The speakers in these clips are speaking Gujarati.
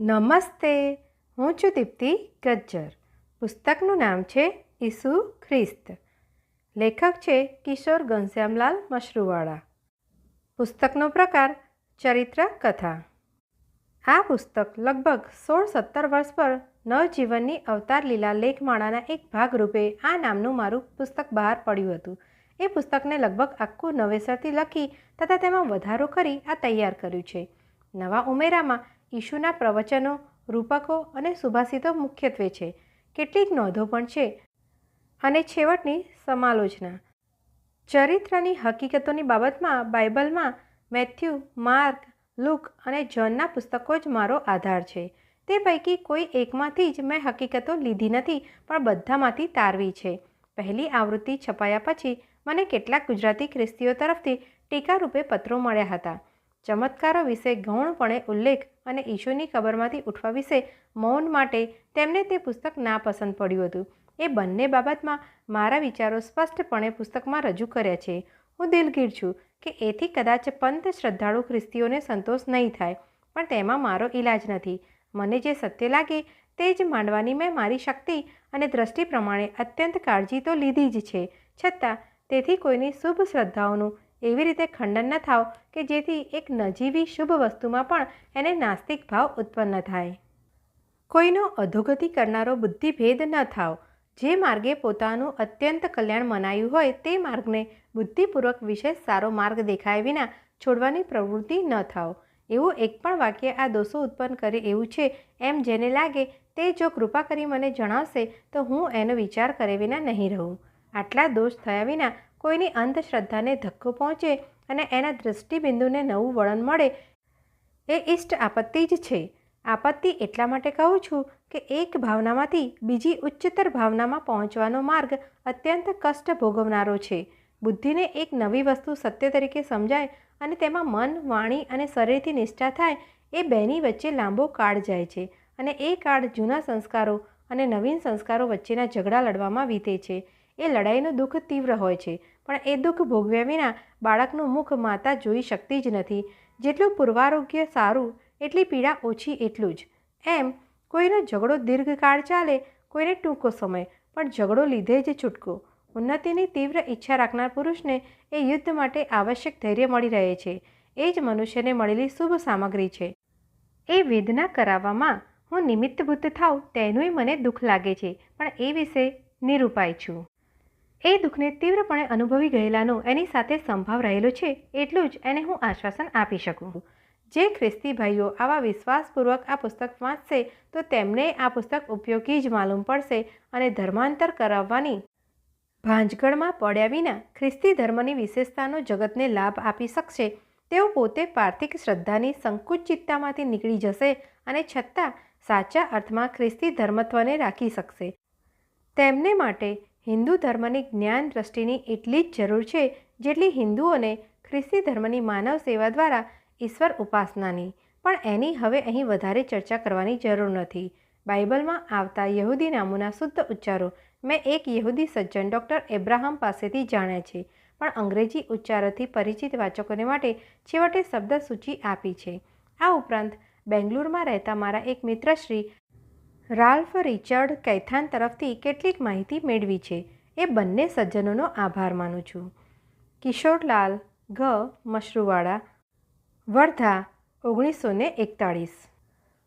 નમસ્તે, હું છું દીપ્તિ ગજ્જર. પુસ્તકનું નામ છે ઈસુ ખ્રિસ્ત. લેખક છે કિશોર ઘનશ્યામલાલ મશરૂવાળા. પુસ્તકનો પ્રકાર, ચરિત્ર, કથા. આ પુસ્તક લગભગ સોળ સત્તર વર્ષ પર નવજીવનની અવતાર લીલા લેખમાળાના એક ભાગરૂપે આ નામનું મારું પુસ્તક બહાર પડ્યું હતું. એ પુસ્તકને લગભગ આખું નવેસરથી લખી તથા તેમાં વધારો કરી આ તૈયાર કર્યું છે. નવા ઉમેરામાં ઈશુના પ્રવચનો, રૂપકો અને સુભાષિતો મુખ્યત્વે છે. કેટલીક નોંધો પણ છે. અને છેવટની સમાલોચના. ચરિત્રની હકીકતોની બાબતમાં બાઇબલમાં મેથ્યુ, માર્ક, લુક અને જોનના પુસ્તકો જ મારો આધાર છે. તે પૈકી કોઈ એકમાંથી જ મેં હકીકતો લીધી નથી, પણ બધામાંથી તારવી છે. પહેલી આવૃત્તિ છપાયા પછી મને કેટલાક ગુજરાતી ખ્રિસ્તીઓ તરફથી ટીકારૂપે પત્રો મળ્યા હતા. ચમત્કારો વિશે ગૌણપણે ઉલ્લેખ અને ઈશુની ખબરમાંથી ઉઠવા વિશે મૌન માટે તેમને તે પુસ્તક નાપસંદ પડ્યું હતું. એ બંને બાબતમાં મારા વિચારો સ્પષ્ટપણે પુસ્તકમાં રજૂ કર્યા છે. હું દિલગીર છું કે એથી કદાચ પંત શ્રદ્ધાળુ ખ્રિસ્તીઓને સંતોષ નહીં થાય, પણ તેમાં મારો ઈલાજ નથી. મને જે સત્ય લાગે તે જ માંડવાની મેં મારી શક્તિ અને દ્રષ્ટિ પ્રમાણે અત્યંત કાળજી તો લીધી જ છે. છતાં, તેથી કોઈની શુભ શ્રદ્ધાઓનું એવી રીતે ખંડન ન થાવ કે જેથી એક નજીવી શુભ વસ્તુમાં પણ એને નાસ્તિક ભાવ ઉત્પન્ન થાય. કોઈનો અધોગતિ કરનારો બુદ્ધિભેદ ન થાવ જે માર્ગે પોતાનું અત્યંત કલ્યાણ મનાયું હોય તે માર્ગને બુદ્ધિપૂર્વક વિશેષ સારો માર્ગ દેખાય વિના છોડવાની પ્રવૃત્તિ ન થાવ એવું એક પણ વાક્ય આ દોષો ઉત્પન્ન કરે એવું છે એમ જેને લાગે તે જો કૃપા કરી મને જણાવશે તો હું એનો વિચાર કરે વિના નહીં રહું. આટલા દોષ થયા વિના કોઈની અંધશ્રદ્ધાને ધક્કો પહોંચે અને એના દૃષ્ટિબિંદુને નવું વળણ મળે, એ ઇષ્ટ આપત્તિ જ છે. આપત્તિ એટલા માટે કહું છું કે એક ભાવનામાંથી બીજી ઉચ્ચતર ભાવનામાં પહોંચવાનો માર્ગ અત્યંત કષ્ટ ભોગવનારો છે. બુદ્ધિને એક નવી વસ્તુ સત્ય તરીકે સમજાય અને તેમાં મન, વાણી અને શરીરથી નિષ્ઠા થાય, એ બેની વચ્ચે લાંબો કાળ જાય છે અને એ કાળ જૂના સંસ્કારો અને નવીન સંસ્કારો વચ્ચેના ઝઘડા લડવામાં વીતે છે. એ લડાઈનું દુઃખ તીવ્ર હોય છે. પણ એ દુઃખ ભોગવ્યા વિના બાળકનું મુખ માતા જોઈ શકતી જ નથી. જેટલું પૂર્વારોગ્ય સારું, એટલી પીડા ઓછી એટલું જ. એમ, કોઈનો ઝઘડો દીર્ઘકાળ ચાલે, કોઈને ટૂંકો સમય, પણ ઝઘડો લીધે જ છૂટકો. ઉન્નતિની તીવ્ર ઈચ્છા રાખનાર પુરુષને એ યુદ્ધ માટે આવશ્યક ધૈર્ય મળી રહે છે. એ જ મનુષ્યને મળેલી શુભ સામગ્રી છે. એ વેદના કરાવવામાં હું નિમિત્તભૂત થાઉં તેનુંય મને દુઃખ લાગે છે, પણ એ વિશે નિરૂપાય છું. એ દુઃખને તીવ્રપણે અનુભવી ગયેલાનો એની સાથે સંભાવ રહેલો છે એટલું જ એને હું આશ્વાસન આપી શકું. જે ખ્રિસ્તી ભાઈઓ આવા વિશ્વાસપૂર્વક આ પુસ્તક વાંચશે, તો તેમને આ પુસ્તક ઉપયોગી જ માલુમ પડશે અને ધર્માંતર કરાવવાની ભાંજગળમાં પડ્યા વિના ખ્રિસ્તી ધર્મની વિશેષતાનો જગતને લાભ આપી શકશે. તેઓ પોતે પાર્થિક શ્રદ્ધાની સંકુચિતતામાંથી નીકળી જશે અને છતાં સાચા અર્થમાં ખ્રિસ્તી ધર્મત્વને રાખી શકશે. તેમને માટે હિન્દુ ધર્મની જ્ઞાન દ્રષ્ટિની એટલી જ જરૂર છે, જેટલી હિન્દુઓને ખ્રિસ્તી ધર્મની માનવ સેવા દ્વારા ઈશ્વર ઉપાસનાની. પણ એની હવે અહીં વધારે ચર્ચા કરવાની જરૂર નથી. બાઇબલમાં આવતા યહૂદી નામોના શુદ્ધ ઉચ્ચારો મેં એક યહૂદી સજ્જન ડૉક્ટર એબ્રાહમ પાસેથી જાણ્યા છે, પણ અંગ્રેજી ઉચ્ચારોથી પરિચિત વાચકોને માટે છેવટે શબ્દ સૂચિ આપી છે. આ ઉપરાંત બેંગ્લુરમાં રહેતા મારા એક મિત્ર શ્રી રાલ્ફ રિચર્ડ કૈથાન તરફથી કેટલીક માહિતી મેળવી છે. એ બંને સજ્જનોનો આભાર માનું છું. કિશોરલાલ ઘ મશરૂવાળા, વર્ધા ઓગણીસો ને એકતાળીસ.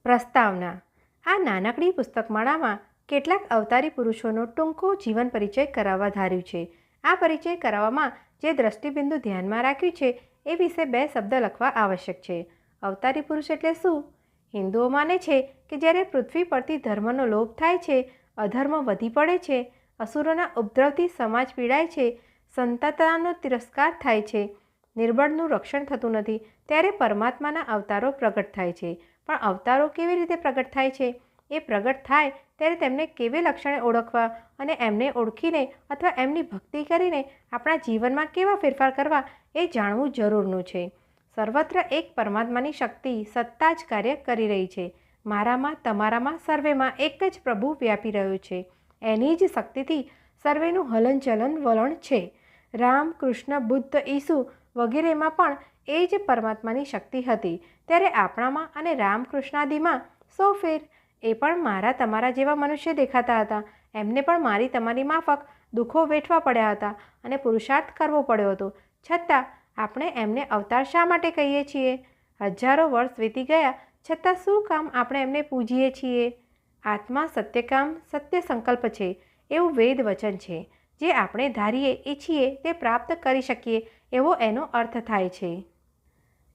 પ્રસ્તાવના. આ નાનકડી પુસ્તકમાળામાં કેટલાક અવતારી પુરુષોનો ટૂંકો જીવન પરિચય કરાવવા ધાર્યું છે. આ પરિચય કરાવવામાં જે દ્રષ્ટિબિંદુ ધ્યાનમાં રાખ્યું છે એ વિશે બે શબ્દ લખવા આવશ્યક છે. અવતારી પુરુષ એટલે શું? હિન્દુઓ માને છે કે જ્યારે પૃથ્વી પરથી ધર્મનો લોપ થાય છે, અધર્મ વધી પડે છે, અસુરોના ઉપદ્રવથી સમાજ પીડાય છે, સંતતાનો તિરસ્કાર થાય છે, નિર્બળનું રક્ષણ થતું નથી, ત્યારે પરમાત્માના અવતારો પ્રગટ થાય છે. પણ અવતારો કેવી રીતે પ્રગટ થાય છે? એ પ્રગટ થાય ત્યારે તેમને કેવી લક્ષણે ઓળખવા અને એમને ઓળખીને અથવા એમની ભક્તિ કરીને આપણા જીવનમાં કેવા ફેરફાર કરવા એ જાણવું જરૂરનું છે. સર્વત્ર એક પરમાત્માની શક્તિ સત્તા જ કાર્ય કરી રહી છે. મારામાં, તમારામાં, સર્વેમાં એક જ પ્રભુ વ્યાપી રહ્યો છે. એની જ શક્તિથી સર્વેનું હલનચલન વલણ છે. રામ, કૃષ્ણ, બુદ્ધ, ઈસુ વગેરેમાં પણ એ જ પરમાત્માની શક્તિ હતી. ત્યારે આપણામાં અને રામકૃષ્ણાદિમાં સો ફેર? એ પણ મારા, તમારા જેવા મનુષ્ય દેખાતા હતા. એમને પણ મારી તમારી માફક દુઃખો વેઠવા પડ્યા હતા અને પુરુષાર્થ કરવો પડ્યો હતો. છતાં, આપણે એમને અવતાર શા માટે કહીએ છીએ? હજારો વર્ષ વીતી ગયા છતાં શું કામ આપણે એમને પૂજીએ છીએ? આત્મા સત્યકામ સત્ય સંકલ્પ છે, એવું વેદ વચન છે. જે આપણે ધારીએ ઈચ્છીએ તે પ્રાપ્ત કરી શકીએ, એવો એનો અર્થ થાય છે.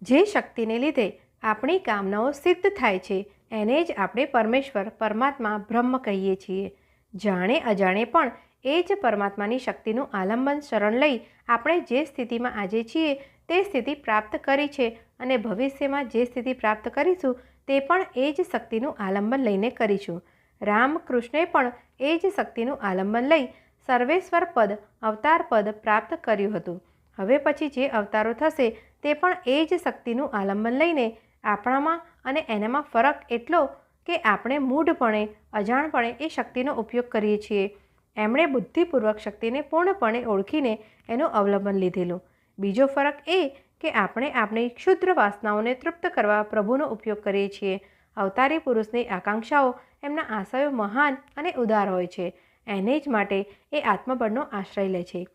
જે શક્તિને લીધે આપણી કામનાઓ સિદ્ધ થાય છે, એને જ આપણે પરમેશ્વર, પરમાત્મા, બ્રહ્મ કહીએ છીએ. જાણે અજાણે પણ એ જ પરમાત્માની શક્તિનું આલંબન, શરણ લઈ આપણે જે સ્થિતિમાં આજે છીએ તે સ્થિતિ પ્રાપ્ત કરી છે અને ભવિષ્યમાં જે સ્થિતિ પ્રાપ્ત કરીશું તે પણ એ જ શક્તિનું આલંબન લઈને કરીશું. રામકૃષ્ણે પણ એ જ શક્તિનું આલંબન લઈ સર્વેશ્વર પદ, અવતાર પદ પ્રાપ્ત કર્યું હતું. હવે પછી જે અવતારો થશે તે પણ એ જ શક્તિનું આલંબન લઈને આપણામાં અને એનામાં ફરક એટલો કે આપણે મૂઢપણે, અજાણપણે એ શક્તિનો ઉપયોગ કરીએ છીએ. એમણે બુદ્ધિપૂર્વક શક્તિને પૂર્ણપણે ઓળખીને એનું અવલંબન લીધેલું. બીજો ફરક એ કે આપણે આપણી ક્ષુદ્ર વાસનાઓને તૃપ્ત કરવા પ્રભુનો ઉપયોગ કરીએ છીએ. અવતારી પુરુષની આકાંક્ષાઓ એમના આશયો મહાન અને ઉદાર હોય છે. એને જ માટે એ આત્મબળનો આશ્રય લે છે.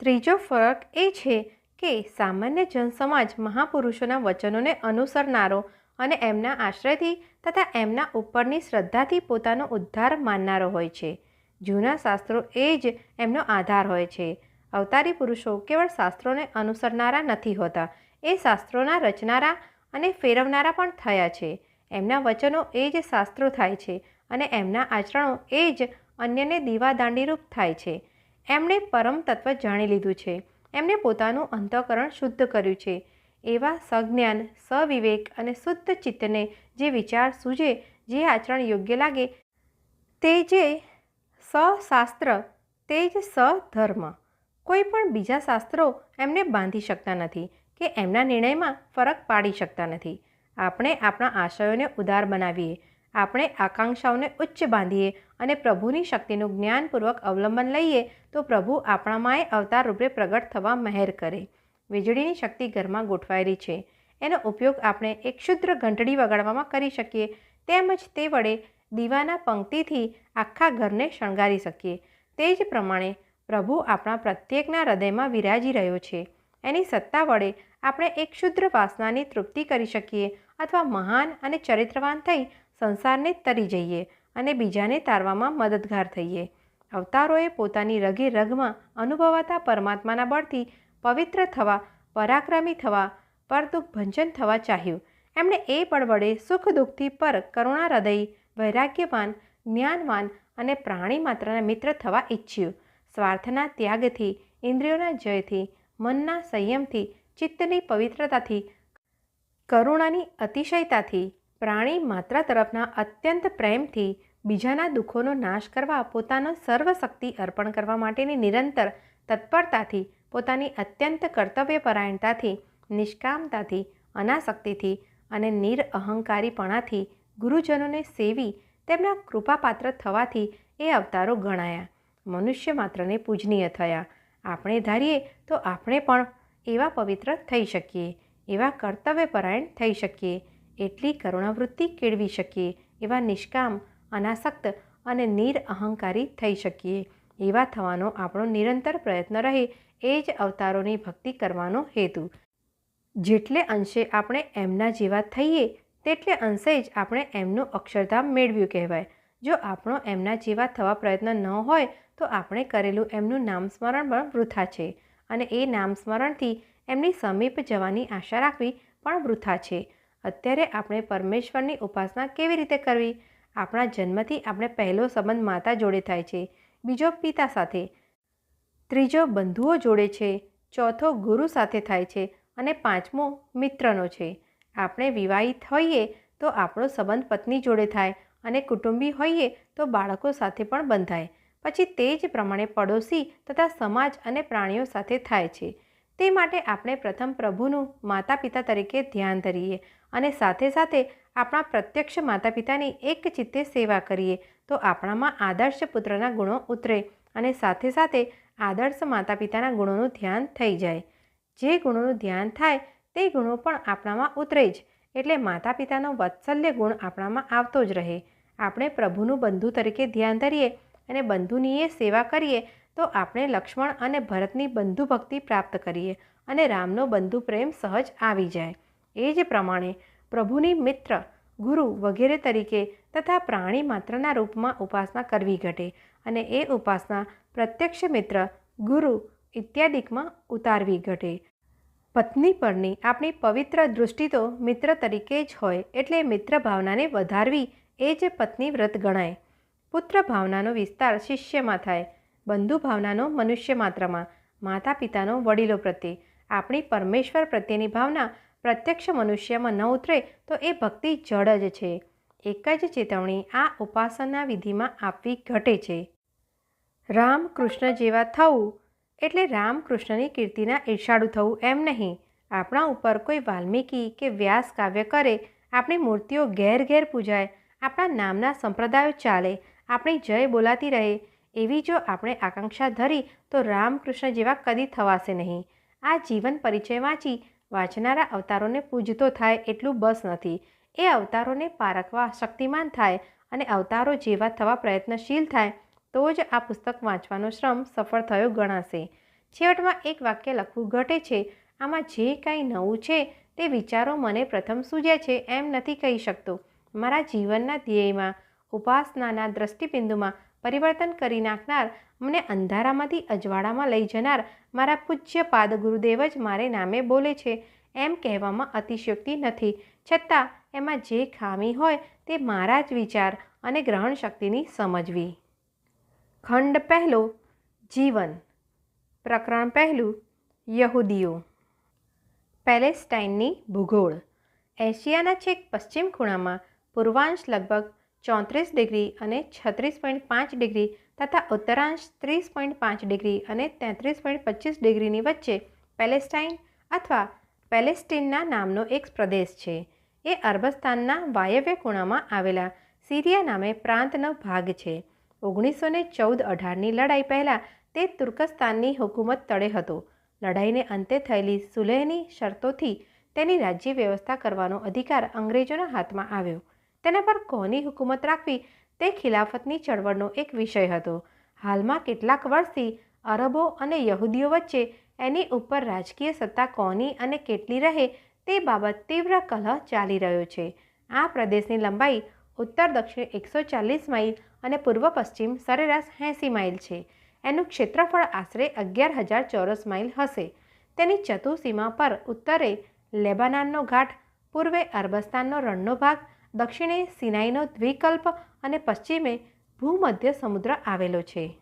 ત્રીજો ફરક એ છે કે સામાન્ય જનસમાજ મહાપુરુષોના વચનોને અનુસરનારો અને એમના આશ્રયથી તથા એમના ઉપરની શ્રદ્ધાથી પોતાનો ઉદ્ધાર માનનારો હોય છે. જૂના શાસ્ત્રો એ જ એમનો આધાર હોય છે. અવતારી પુરુષો કેવળ શાસ્ત્રોને અનુસરનારા નથી હોતા. એ શાસ્ત્રોના રચનારા અને ફેરવનારા પણ થયા છે. એમના વચનો એ જ શાસ્ત્રો થાય છે અને એમના આચરણો એ જ અન્યને દીવાદાંડીરૂપ થાય છે. એમણે પરમ તત્વ જાણી લીધું છે. એમણે પોતાનું અંતઃકરણ શુદ્ધ કર્યું છે. એવા સજ્ઞાન, સવિવેક અને શુદ્ધ ચિત્તને જે વિચાર સૂજે, જે આચરણ યોગ્ય લાગે, તે જે સશાસ્ત્ર, તે જ સધર્મ. કોઈ પણ બીજા શાસ્ત્રો એમને બાંધી શકતા નથી કે એમના નિર્ણયમાં ફરક પાડી શકતા નથી. આપણે આપણા આશયોને ઉદાર બનાવીએ, આપણે આકાંક્ષાઓને ઉચ્ચ બાંધીએ અને પ્રભુની શક્તિનું જ્ઞાનપૂર્વક અવલંબન લઈએ તો પ્રભુ આપણામાંય અવતાર રૂપે પ્રગટ થવા મહેર કરે. વીજળીની શક્તિ ઘરમાં ગોઠવાયેલી છે. એનો ઉપયોગ આપણે એક ક્ષુદ્ર ઘંટડી વગાડવામાં કરી શકીએ, તેમજ તે વડે દીવાના પંક્તિથી આખા ઘરને શણગારી શકીએ. તે જ પ્રમાણે પ્રભુ આપણા પ્રત્યેકના હૃદયમાં વિરાજી રહ્યો છે. એની સત્તા વડે આપણે એક ક્ષુદ્ર વાસનાની તૃપ્તિ કરી શકીએ અથવા મહાન અને ચરિત્રવાન થઈ સંસારને તરી જઈએ અને બીજાને તારવામાં મદદગાર થઈએ. અવતારોએ પોતાની રગે રગમાં અનુભવાતા પરમાત્માના બળથી પવિત્ર થવા, પરાક્રમી થવા, પરદુઃખ ભંજન થવા ચાહ્યું. એમણે એ બળ વડે સુખ દુઃખથી પર કરુણા હૃદય વૈરાગ્યવાન, જ્ઞાનવાન અને પ્રાણી માત્રના મિત્ર થવા ઈચ્છ્યું. સ્વાર્થના ત્યાગથી, ઇન્દ્રિયોના જયથી, મનના સંયમથી, ચિત્તની પવિત્રતાથી, કરુણાની અતિશયતાથી, પ્રાણી માત્ર તરફના અત્યંત પ્રેમથી બીજાના દુઃખોનો નાશ કરવા પોતાનો સર્વશક્તિ અર્પણ કરવા માટેની નિરંતર તત્પરતાથી, પોતાની અત્યંત કર્તવ્યપરાયણતાથી, નિષ્કામતાથી અનાસક્તિથી અને નિરઅહંકારીપણાથી ગુરુજનોને સેવી તેમના કૃપાપાત્ર થવાથી એ અવતારો ગણાયા. મનુષ્ય માત્રને પૂજનીય થયા. આપણે ધારીએ તો આપણે પણ એવા પવિત્ર થઈ શકીએ, એવા કર્તવ્યપરાયણ થઈ શકીએ, એટલી કરુણાવૃત્તિ કેળવી શકીએ, એવા નિષ્કામ, અનાસક્ત અને નિર અહંકારી થઈ શકીએ. એવા થવાનો આપણો નિરંતર પ્રયત્ન રહે, એ જ અવતારોની ભક્તિ કરવાનો હેતુ. જેટલે અંશે આપણે એમના જેવા થઈએ, તેટલે અંશે જ આપણે એમનું અક્ષરધામ મેળવ્યું કહેવાય. જો આપણો એમના જેવા થવા પ્રયત્ન ન હોય, તો આપણે કરેલું એમનું નામસ્મરણ પણ વૃથા છે અને એ નામસ્મરણથી એમની સમીપ જવાની આશા રાખવી પણ વૃથા છે. અત્યારે આપણે પરમેશ્વરની ઉપાસના કેવી રીતે કરવી? આપણા જન્મથી આપણે પહેલો સંબંધ માતા જોડે થાય છે, બીજો પિતા સાથે, ત્રીજો બંધુઓ જોડે છે, ચોથો ગુરુ સાથે થાય છે અને પાંચમો મિત્રનો છે. આપણે વિવાહિત હોઈએ તો આપણો સંબંધ પત્ની જોડે થાય અને કુટુંબી હોઈએ તો બાળકો સાથે પણ બંધાય. પછી તે જ પ્રમાણે પડોશી તથા સમાજ અને પ્રાણીઓ સાથે થાય છે. તે માટે આપણે પ્રથમ પ્રભુનું માતા પિતા તરીકે ધ્યાન ધરીએ અને સાથે સાથે આપણા પ્રત્યક્ષ માતા પિતાની એક ચિત્તે સેવા કરીએ તો આપણામાં આદર્શ પુત્રના ગુણો ઉતરે અને સાથે સાથે આદર્શ માતા પિતાના ગુણોનું ધ્યાન થઈ જાય. જે ગુણોનું ધ્યાન થાય તે ગુણો પણ આપણામાં ઉતરે જ. એટલે માતા પિતાનો વત્સલ્ય ગુણ આપણામાં આવતો જ રહે. આપણે પ્રભુનું બંધુ તરીકે ધ્યાન ધરીએ અને બંધુનીએ સેવા કરીએ, તો આપણે લક્ષ્મણ અને ભરતની બંધુ ભક્તિ પ્રાપ્ત કરીએ અને રામનો બંધુ પ્રેમ સહજ આવી જાય. એ જ પ્રમાણે પ્રભુની મિત્ર, ગુરુ વગેરે તરીકે તથા પ્રાણી માત્રના રૂપમાં ઉપાસના કરવી ઘટે અને એ ઉપાસના પ્રત્યક્ષ મિત્ર, ગુરુ ઇત્યાદિકમાં ઉતારવી ઘટે. પત્ની પરની આપણી પવિત્ર દૃષ્ટિ તો મિત્ર તરીકે જ હોય, એટલે મિત્ર ભાવનાને વધારવી એ જ પત્ની વ્રત ગણાય. પુત્ર ભાવનાનો વિસ્તાર શિષ્યમાં થાય, બંધુ ભાવનાનો મનુષ્ય માત્રમાં માતા પિતાનો વડીલો પ્રત્યે. આપણી પરમેશ્વર પ્રત્યેની ભાવના પ્રત્યક્ષ મનુષ્યમાં ન ઉતરે તો એ ભક્તિ જડ જ છે. એક જ ચેતવણી આ ઉપાસના વિધિમાં આપવી ઘટે છે. રામ કૃષ્ણ જેવા થવું એટલે રામકૃષ્ણની કીર્તિના ઈર્ષાળું થવું એમ નહીં. આપણા ઉપર કોઈ વાલ્મીકી કે વ્યાસ કાવ્ય કરે, આપણી મૂર્તિઓ ઘેર ઘેર પૂજાય, આપણા નામના સંપ્રદાયો ચાલે, આપણી જય બોલાતી રહે, એવી જો આપણે આકાંક્ષા ધરી તો રામકૃષ્ણ જેવા કદી થવાશે નહીં. આ જીવન પરિચય વાંચી વાંચનારા અવતારોને પૂજતો થાય એટલું બસ નથી. એ અવતારોને પારખવા શક્તિમાન થાય અને અવતારો જેવા થવા પ્રયત્નશીલ થાય તો જ આ પુસ્તક વાંચવાનો શ્રમ સફળ થયો ગણાશે. છેવટમાં એક વાક્ય લખવું ઘટે છે. આમાં જે કાંઈ નવું છે તે વિચારો મને પ્રથમ સૂજ્યા છે એમ નથી કહી શકતો. મારા જીવનના ધ્યેયમાં, ઉપાસનાના દ્રષ્ટિબિંદુમાં પરિવર્તન કરી નાખનાર, મને અંધારામાંથી અજવાળામાં લઈ જનાર મારા પૂજ્ય પાદ ગુરુદેવ જ મારે નામે બોલે છે એમ કહેવામાં અતિશયોક્તિ નથી. છતાં, એમાં જે ખામી હોય તે મારા જ વિચાર અને ગ્રહણ શક્તિની સમજવી. ખંડ પહેલો, જીવન. પ્રકરણ પહેલું, યહૂદીઓ. પેલેસ્ટાઇનની ભૂગોળ. એશિયાના છેક પશ્ચિમ ખૂણામાં પૂર્વાંશ લગભગ ચોત્રીસ ડિગ્રી અને છત્રીસ પોઈન્ટ પાંચ ડિગ્રી તથા ઉત્તરાંશ ત્રીસ પોઈન્ટ પાંચ ડિગ્રી અને તેત્રીસ પોઈન્ટ પચીસ ડિગ્રીની વચ્ચે પેલેસ્ટાઇન અથવા પેલેસ્ટીનના નામનો એક પ્રદેશ છે. એ અરબસ્તાનના વાયવ્ય ખૂણામાં આવેલા સિરિયા નામે પ્રાંતનો ભાગ છે. ઓગણીસો ને ચૌદ અઢારની લડાઈ પહેલાં તે તુર્કસ્તાનની હુકુમત તળે હતો. લડાઈને અંતે થયેલી સુલેહની શરતોથી તેની રાજ્ય વ્યવસ્થા કરવાનો અધિકાર અંગ્રેજોના હાથમાં આવ્યો. તેના પર કોની હુકુમત રાખવી તે ખિલાફતની ચળવળનો એક વિષય હતો. હાલમાં કેટલાક વર્ષથી અરબો અને યહૂદીઓ વચ્ચે એની ઉપર રાજકીય સત્તા કોની અને કેટલી રહે તે બાબત તીવ્ર કલહ ચાલી રહ્યો છે. આ પ્રદેશની લંબાઈ ઉત્તર દક્ષિણ એકસો ચાલીસ માઇલ અને પૂર્વ પશ્ચિમ સરેરાશ એંસી માઇલ છે. એનું ક્ષેત્રફળ આશરે અગિયાર હજાર ચોરસ માઇલ હશે. તેની ચતુસીમા પર ઉત્તરે લેબાનાનનો ઘાટ, પૂર્વે અરબસ્તાનનો રણનો ભાગ, દક્ષિણે સિનાઈનો દ્વિકલ્પ અને પશ્ચિમે ભૂમધ્ય સમુદ્ર આવેલો છે.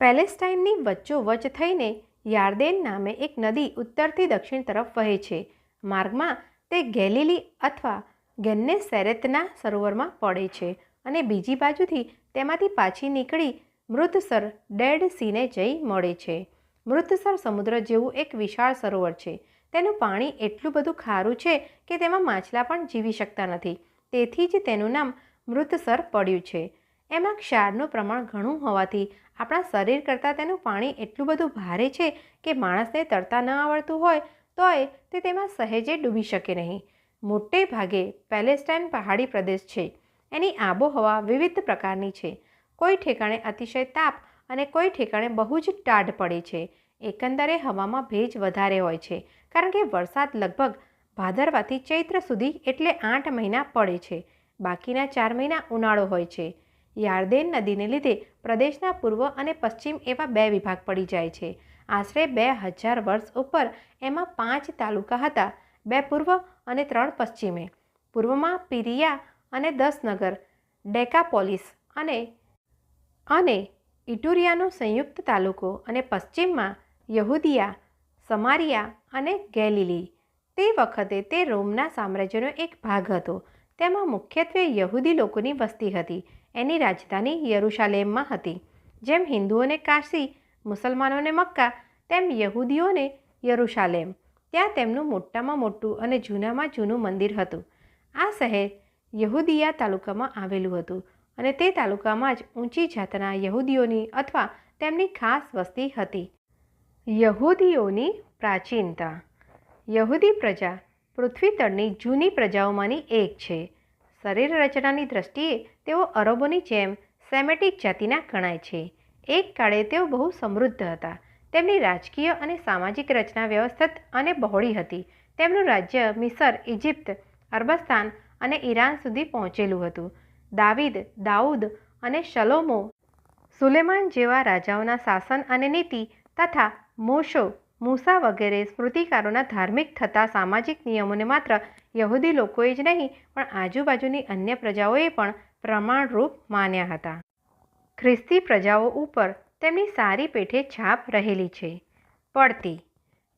પેલેસ્ટાઇનની વચ્ચોવચ થઈને યાર્દેન નામે એક નદી ઉત્તરથી દક્ષિણ તરફ વહે છે. માર્ગમાં તે ગેલીલી અથવા ગેન્ને સેરેતના સરોવરમાં પડે છે. અને બીજી બાજુથી તેમાંથી પાછી નીકળી મૃતસર ડેડ સીને જઈ મળે છે. મૃતસર સમુદ્ર જેવું એક વિશાળ સરોવર છે. તેનું પાણી એટલું બધું ખારું છે કે તેમાં માછલા પણ જીવી શકતા નથી. તેથી જ તેનું નામ મૃતસર પડ્યું છે. એમાં ક્ષારનું પ્રમાણ ઘણું હોવાથી આપણા શરીર કરતાં તેનું પાણી એટલું બધું ભારે છે કે માણસને તરતા ન આવડતું હોય તોય તે તેમાં સહેજે ડૂબી શકે નહીં. મોટે ભાગે પેલેસ્ટાઇન પહાડી પ્રદેશ છે. એની આબોહવા વિવિધ પ્રકારની છે. કોઈ ઠેકાણે અતિશય તાપ અને કોઈ ઠેકાણે બહુ જ ટાઢ પડે છે. એકંદરે હવામાં ભેજ વધારે હોય છે, કારણ કે વરસાદ લગભગ ભાદરવાથી ચૈત્ર સુધી એટલે આઠ મહિના પડે છે. બાકીના ચાર મહિના ઉનાળો હોય છે. યાર્દેન નદીને લીધે પ્રદેશના પૂર્વ અને પશ્ચિમ એવા બે વિભાગ પડી જાય છે. આશરે બે હજાર વર્ષ ઉપર એમાં પાંચ તાલુકા હતા, બે પૂર્વ અને ત્રણ પશ્ચિમે. પૂર્વમાં પિરિયા અને દસ નગર ડેકાપોલિસ અને અને ઇટુરિયાનો સંયુક્ત તાલુકો અને પશ્ચિમમાં યહૂદિયા, સમારિયા અને ગેલિલી. તે વખતે તે રોમના સામ્રાજ્યનો એક ભાગ હતો. તેમાં મુખ્યત્વે યહૂદી લોકોની વસ્તી હતી. એની રાજધાની યરુશાલેમમાં હતી. જેમ હિન્દુઓને કાશી, મુસલમાનોને મક્કા, તેમ યહૂદીઓને યરુશાલેમ. ત્યાં તેમનું મોટામાં મોટું અને જૂનામાં જૂનું મંદિર હતું. આ શહેર યહૂદિયા તાલુકામાં આવેલું હતું અને તે તાલુકામાં જ ઊંચી જાતના યહૂદીઓની અથવા તેમની ખાસ વસ્તી હતી. યહૂદીઓની પ્રાચીનતા. યહૂદી પ્રજા પૃથ્વી તળની જૂની પ્રજાઓમાંની એક છે. શરીર રચનાની દ્રષ્ટિએ તેઓ અરબોની જેમ સેમેટિક જાતિના ગણાય છે. એક કાળે તેઓ બહુ સમૃદ્ધ હતા. તેમની રાજકીય અને સામાજિક રચના વ્યવસ્થિત અને બહોળી હતી. તેમનું રાજ્ય મિસર ઇજિપ્ત અરબસ્તાન અને ઈરાન સુધી પહોંચેલું હતું. દાવીદ, દાઉદ અને શલોમો સુલેમાન જેવા રાજાઓના શાસન અને નીતિ તથા મોશો, મૂસા વગેરે સ્મૃતિકારોના ધાર્મિક થતા સામાજિક નિયમોને માત્ર યહૂદી લોકોએ જ નહીં, પણ આજુબાજુની અન્ય પ્રજાઓએ પણ પ્રમાણરૂપ માન્યા હતા. ખ્રિસ્તી પ્રજાઓ ઉપર તેમની સારી પેઠે છાપ રહેલી છે. પડતી.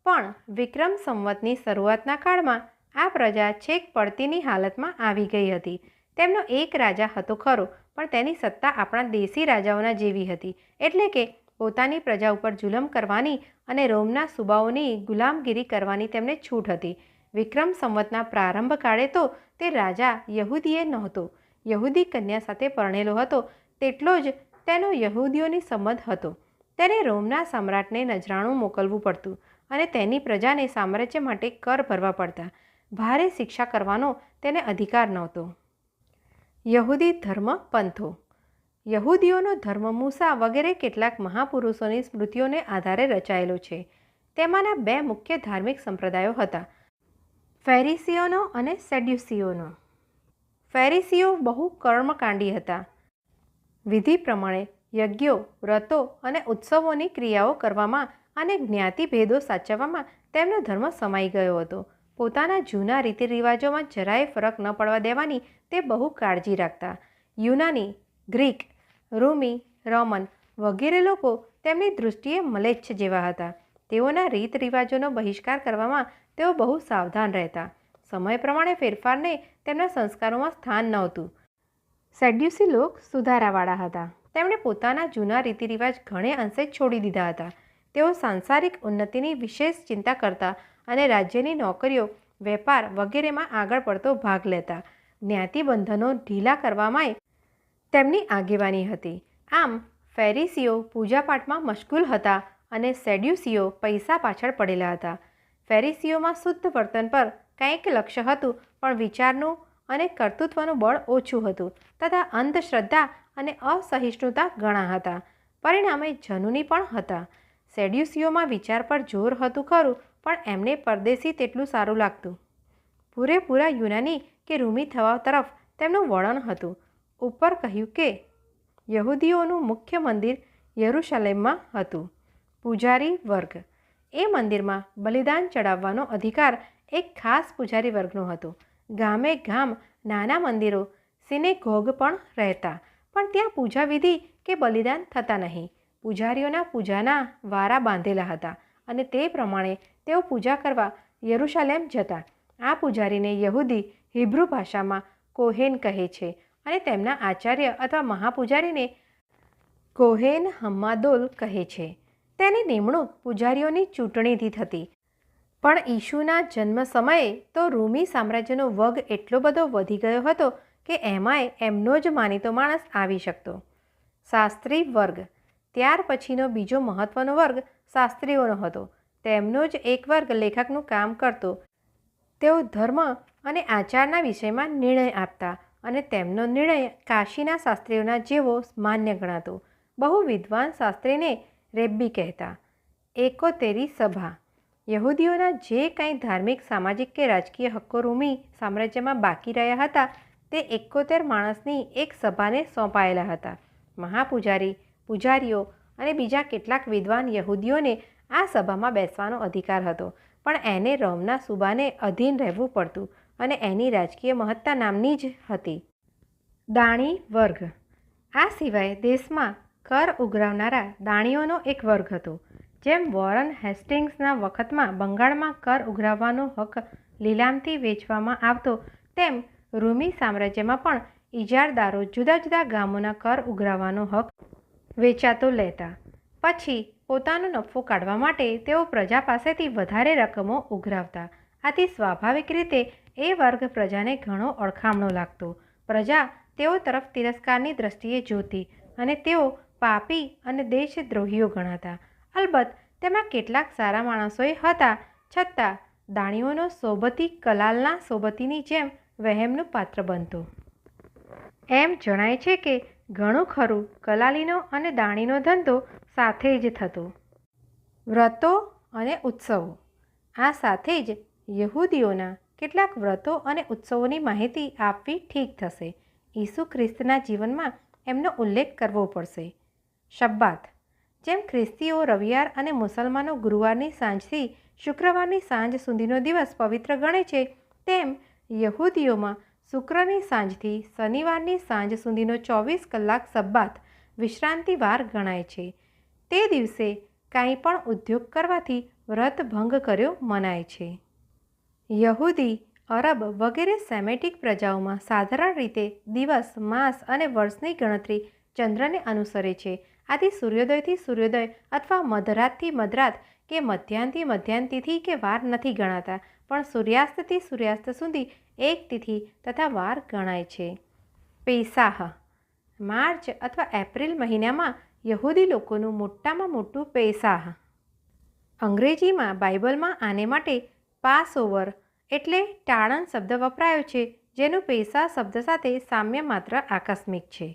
પણ વિક્રમ સંવતની શરૂઆતના કાળમાં આ પ્રજા છેક પડતીની હાલતમાં આવી ગઈ હતી. તેમનો એક રાજા હતો ખરો, પણ તેની સત્તા આપણા દેશી રાજાઓના જેવી હતી. એટલે કે પોતાની પ્રજા ઉપર જુલમ કરવાની અને રોમના સુબાઓની ગુલામગીરી કરવાની તેમને છૂટ હતી. વિક્રમ સંવતના પ્રારંભ કાળે તો તે રાજા યહૂદીએ નહોતો. યહૂદી કન્યા સાથે પરણેલો હતો, તેટલો જ તેનો યહૂદીઓની સંબંધ હતો. તેને રોમના સમ્રાટને નજરાણું મોકલવું પડતું અને તેની પ્રજાને સામ્રાજ્ય માટે કર ભરવા પડતા. ભારે શિક્ષા કરવાનો તેને અધિકાર નહોતો. યહૂદી ધર્મ પંથો. યહૂદીઓનો ધર્મ મૂસા વગેરે કેટલાક મહાપુરુષોની સ્મૃતિઓને આધારે રચાયેલો છે. તેમાંના બે મુખ્ય ધાર્મિક સંપ્રદાયો હતા. ફેરિસીઓનો અને સેડ્યુસીઓનો. ફેરિસીઓ બહુ કર્મકાંડી હતા. વિધિ પ્રમાણે યજ્ઞો, વ્રતો અને ઉત્સવોની ક્રિયાઓ કરવામાં અને જ્ઞાતિભેદો સાચવવામાં તેમનો ધર્મ સમાઈ ગયો હતો. પોતાના જૂના રીતિ રિવાજોમાં જરાય ફરક ન પડવા દેવાની તે બહુ કાળજી રાખતા. યુનાની, ગ્રીક, રૂમી, રોમન વગેરે લોકો તેમની દૃષ્ટિએ મલેચ્છ જેવા હતા. તેઓના રીત રિવાજોનો બહિષ્કાર કરવામાં તેઓ બહુ સાવધાન રહેતા. સમય પ્રમાણે ફેરફારને તેમના સંસ્કારોમાં સ્થાન નહોતું. સેડ્યુસી લોક સુધારાવાળા હતા. તેમણે પોતાના જૂના રીતિરિવાજ ઘણે અંશે છોડી દીધા હતા. તેઓ સાંસારિક ઉન્નતિની વિશેષ ચિંતા કરતા અને રાજ્યની નોકરીઓ, વેપાર વગેરેમાં આગળ પડતો ભાગ લેતા. જ્ઞાતિબંધનો ઢીલા કરવામાં તેમની આગેવાની હતી. આમ, ફેરિસીઓ પૂજાપાઠમાં મશગુલ હતા અને સેડ્યુસીઓ પૈસા પાછળ પડેલા હતા. ફેરિસીઓમાં શુદ્ધ વર્તન પર કંઈક લક્ષ્ય હતું, પણ વિચારનું અને કર્તૃત્વનું બળ ઓછું હતું તથા અંધશ્રદ્ધા અને અસહિષ્ણુતા ઘણા હતા. પરિણામે જનુની પણ હતા. સેડ્યુસીઓમાં વિચાર પર જોર હતું ખરું પણ એમને પરદેશી તેટલું સારું લાગતું. પૂરેપૂરા યુનાની કે રૂમી થવા તરફ તેમનું વળણ હતું. ઉપર કહ્યું કે યહૂદીઓનું મુખ્ય મંદિર યરુશલેમમાં હતું. પૂજારી વર્ગ. એ મંદિરમાં બલિદાન ચડાવવાનો અધિકાર એક ખાસ પૂજારી વર્ગનો હતો. ગામે ગામ નાના મંદિરો, સિનેગોગ પણ રહેતા, પણ ત્યાં પૂજા વિધિ કે બલિદાન થતા નહીં. પૂજારીઓના પૂજાના વારા બાંધેલા હતા અને તે પ્રમાણે તેઓ પૂજા કરવા યરુશાલેમ જતા. આ પૂજારીને યહૂદી હિબ્રુ ભાષામાં કોહેન કહે છે અને તેમના આચાર્ય અથવા મહાપૂજારીને કોહેન હમ્માદોલ કહે છે. તેની નિમણૂક પૂજારીઓની ચૂંટણીથી થતી. પણ ઈશુના જન્મ સમયે તો રૂમી સામ્રાજ્યનો વગ એટલો બધો વધી ગયો હતો કે એમાંય એમનો જ માનીતો માણસ આવી શકતો. શાસ્ત્રી વર્ગ. ત્યાર પછીનો બીજો મહત્ત્વનો વર્ગ શાસ્ત્રીઓનો હતો. તેમનો જ એક વર્ગ લેખકનું કામ કરતો. તેઓ ધર્મ અને આચારના વિષયમાં નિર્ણય આપતા અને તેમનો નિર્ણય કાશીના શાસ્ત્રીઓના જેવો માન્ય ગણાતો. બહુ વિદ્વાન શાસ્ત્રીને રેબ્બી કહેતા. એકોતેરી સભા. યહૂદીઓના જે કંઈ ધાર્મિક, સામાજિક કે રાજકીય હક્કો રૂમી સામ્રાજ્યમાં બાકી રહ્યા હતા, તે એકોતેર માણસની એક સભાને સોંપાયેલા હતા. મહાપૂજારી, પૂજારીઓ અને બીજા કેટલાક વિદ્વાન યહૂદીઓને આ સભામાં બેસવાનો અધિકાર હતો, પણ એને રોમના સુબાને અધીન રહેવું પડતું અને એની રાજકીય મહત્તા નામની જ હતી. દાણી વર્ગ. આ સિવાય દેશમાં કર ઉઘરાવનારા દાણીઓનો એક વર્ગ હતો, જેમ વોરન હેસ્ટિંગ્સના વખતમાં બંગાળમાં કર ઉઘરાવવાનો હક લીલામથી વેચવામાં આવતો, તેમ રૂમી સામ્રાજ્યમાં પણ ઇજારદારો જુદા જુદા ગામોના કર ઉઘરાવવાનો હક વેચાતો લેતા. પછી પોતાનો નફો કાઢવા માટે તેઓ પ્રજા પાસેથી વધારે રકમો ઉઘરાવતા. આથી સ્વાભાવિક રીતે એ વર્ગ પ્રજાને ઘણો અળખામણો લાગતો. પ્રજા તેઓ તરફ તિરસ્કારની દ્રષ્ટિએ જોતી અને તેઓ પાપી અને દેશદ્રોહીઓ ગણાતા. અલબત્ત, તેમાં કેટલાક સારા માણસોએ હતા, છતાં દાણીઓનો સોબતી કલાલના સોબતીની જેમ વહેમનું પાત્ર બનતો. એમ જણાય છે કે ઘણું ખરું, કલાલીનો અને દાણીનો ધંધો સાથે જ થતો. વ્રતો અને ઉત્સવો. આ સાથે જ યહૂદીઓના કેટલાક વ્રતો અને ઉત્સવોની માહિતી આપવી ઠીક થશે. ઈસુ ખ્રિસ્તના જીવનમાં એમનો ઉલ્લેખ કરવો પડશે. શબ્બાત. જેમ ખ્રિસ્તીઓ રવિવાર અને મુસલમાનો ગુરુવારની સાંજથી શુક્રવારની સાંજ સુધીનો દિવસ પવિત્ર ગણે છે, તેમ યહૂદીઓમાં શુક્રની સાંજથી શનિવારની સાંજ સુધીનો ચોવીસ કલાક સબ્બાત વિશ્રાંતિવાર ગણાય છે. તે દિવસે કાંઈ પણ ઉદ્યોગ કરવાથી વ્રત ભંગ કર્યો મનાય છે. યહૂદી, અરબ વગેરે સેમેટિક પ્રજાઓમાં સાધારણ રીતે દિવસ, માસ અને વર્ષની ગણતરી ચંદ્રને અનુસરે છે. આથી સૂર્યોદયથી સૂર્યોદય અથવા મધરાતથી મધરાત કે મધ્યાહનથી મધ્યાહન તિથિ કે વાર નથી ગણાતા, પણ સૂર્યાસ્તથી સૂર્યાસ્ત સુધી એક તિથિ તથા વાર ગણાય છે. પૈસાહ, માર્ચ અથવા એપ્રિલ મહિનામાં યહૂદી લોકોનું મોટામાં મોટું પૈસાહ. અંગ્રેજીમાં બાઇબલમાં આને માટે પાસ ઓવર એટલે ટાળન શબ્દ વપરાયો છે, જેનું પૈસા શબ્દ સાથે સામ્ય માત્ર આકસ્મિક છે.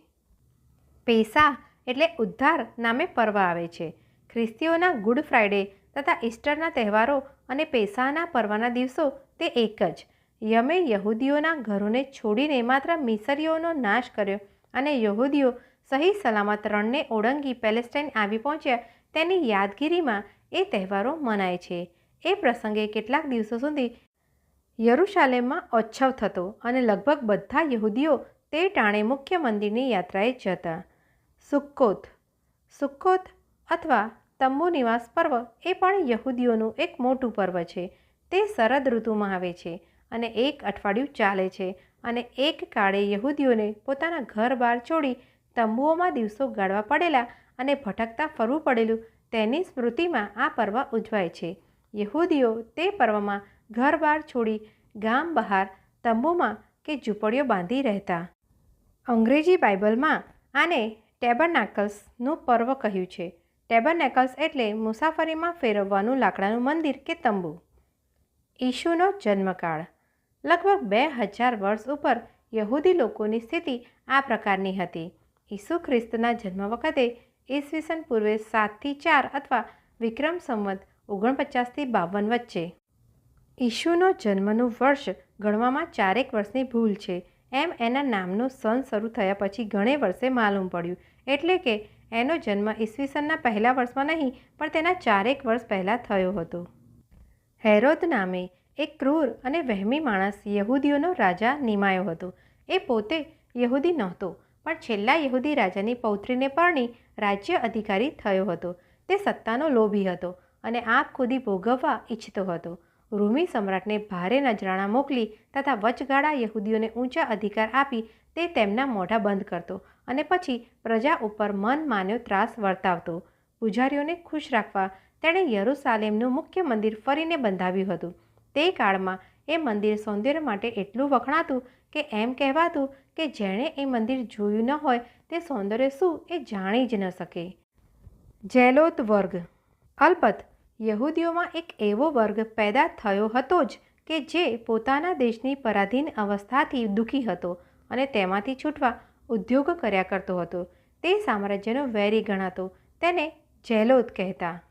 પૈસા એટલે ઉદ્ધાર નામે પર્વ આવે છે. ખ્રિસ્તીઓના ગુડ ફ્રાઇડે તથા ઈસ્ટરના તહેવારો અને પૈસાના પર્વના દિવસો તે એક જ. યમે યહૂદીઓના ઘરોને છોડીને માત્ર મિસરીઓનો નાશ કર્યો અને યહૂદીઓ સહી સલામત રણને ઓળંગી પેલેસ્ટાઇન આવી પહોંચ્યા, તેની યાદગીરીમાં એ તહેવારો મનાય છે. એ પ્રસંગે કેટલાક દિવસો સુધી યરુશાલેમમાં ઓચ્છવ થતો અને લગભગ બધા યહૂદીઓ તે ટાણે મુખ્ય મંદિરની યાત્રાએ જતા. સુક્કોત સુક્કોત અથવા તંબુ નિવાસ પર્વ એ પણ યહૂદીઓનું એક મોટું પર્વ છે. તે શરદ ઋતુમાં આવે છે અને એક અઠવાડિયું ચાલે છે અને એક કાળે યહૂદીઓને પોતાના ઘર બહાર છોડી તંબુઓમાં દિવસો ગાળવા પડેલા અને ભટકતા ફરવું પડેલું તેની સ્મૃતિમાં આ પર્વ ઉજવાય છે. યહૂદીઓ તે પર્વમાં ઘર બહાર છોડી ગામ બહાર તંબુમાં કે ઝૂંપડીઓ બાંધી રહેતા. અંગ્રેજી બાઇબલમાં આને ટેબરનાકલ્સનું પર્વ કહ્યું છે. ટેબરનેકલ્સ એટલે મુસાફરીમાં ફેરવવાનું લાકડાનું મંદિર કે તંબુ ઈશુનો જન્મકાળ. લગભગ બે હજાર વર્ષ ઉપર યહૂદી લોકોની સ્થિતિ આ પ્રકારની હતી. ઈસુ ખ્રિસ્તના જન્મ વખતે ઈસવીસન પૂર્વે સાતથી ચાર અથવા વિક્રમ સંવત ઓગણપચાસથી બાવન વચ્ચે. ઈશુનો જન્મનું વર્ષ ગણવામાં ચારેક વર્ષની ભૂલ છે. એમ એના નામનું સન શરૂ થયા પછી ઘણે વર્ષે માલુમ પડ્યું. એટલે કે એનો જન્મ ઈસવીસનના પહેલા વર્ષમાં નહીં, પણ તેના ચારેક વર્ષ પહેલાં થયો હતો. હેરોદ નામે એક ક્રૂર અને વહેમી માણસ યહૂદીઓનો રાજા નિમાયો હતો. એ પોતે યહૂદી નહોતો. પણ છેલ્લા યહૂદી રાજાની પૌત્રીને પરણી રાજ્ય અધિકારી થયો હતો. તે સત્તાનો લોભી હતો અને આંખ ખુદી ભોગવવા ઈચ્છતો હતો. રૂમી સમ્રાટને ભારે નજરાણા મોકલી તથા વચગાળા યહૂદીઓને ઊંચા અધિકાર આપી તે તેમના મોઢા બંધ કરતો અને પછી પ્રજા ઉપર મન માન્યો ત્રાસ વર્તાવતો. પૂજારીઓને ખુશ રાખવા તેણે યરુસાલેમનું મુખ્ય મંદિર ફરીને બંધાવ્યું હતું. તે કાળમાં એ મંદિર સૌંદર્ય માટે એટલું વખણાતું કે એમ કહેવાતું કે જેણે એ મંદિર જોયું ન હોય તે સૌંદર્ય શું એ જાણી જ ન શકે. જેલોત વર્ગ. અલબત્ત, યહૂદીઓમાં એક એવો વર્ગ પેદા થયો હતો જ કે જે પોતાના દેશની પરાધીન અવસ્થાથી દુઃખી હતો અને તેમાંથી છૂટવા ઉદ્યોગ કર્યા કરતો હતો. તે સામ્રાજ્યનો વેરી ગણાતો, તેને જેલોત કહેતા.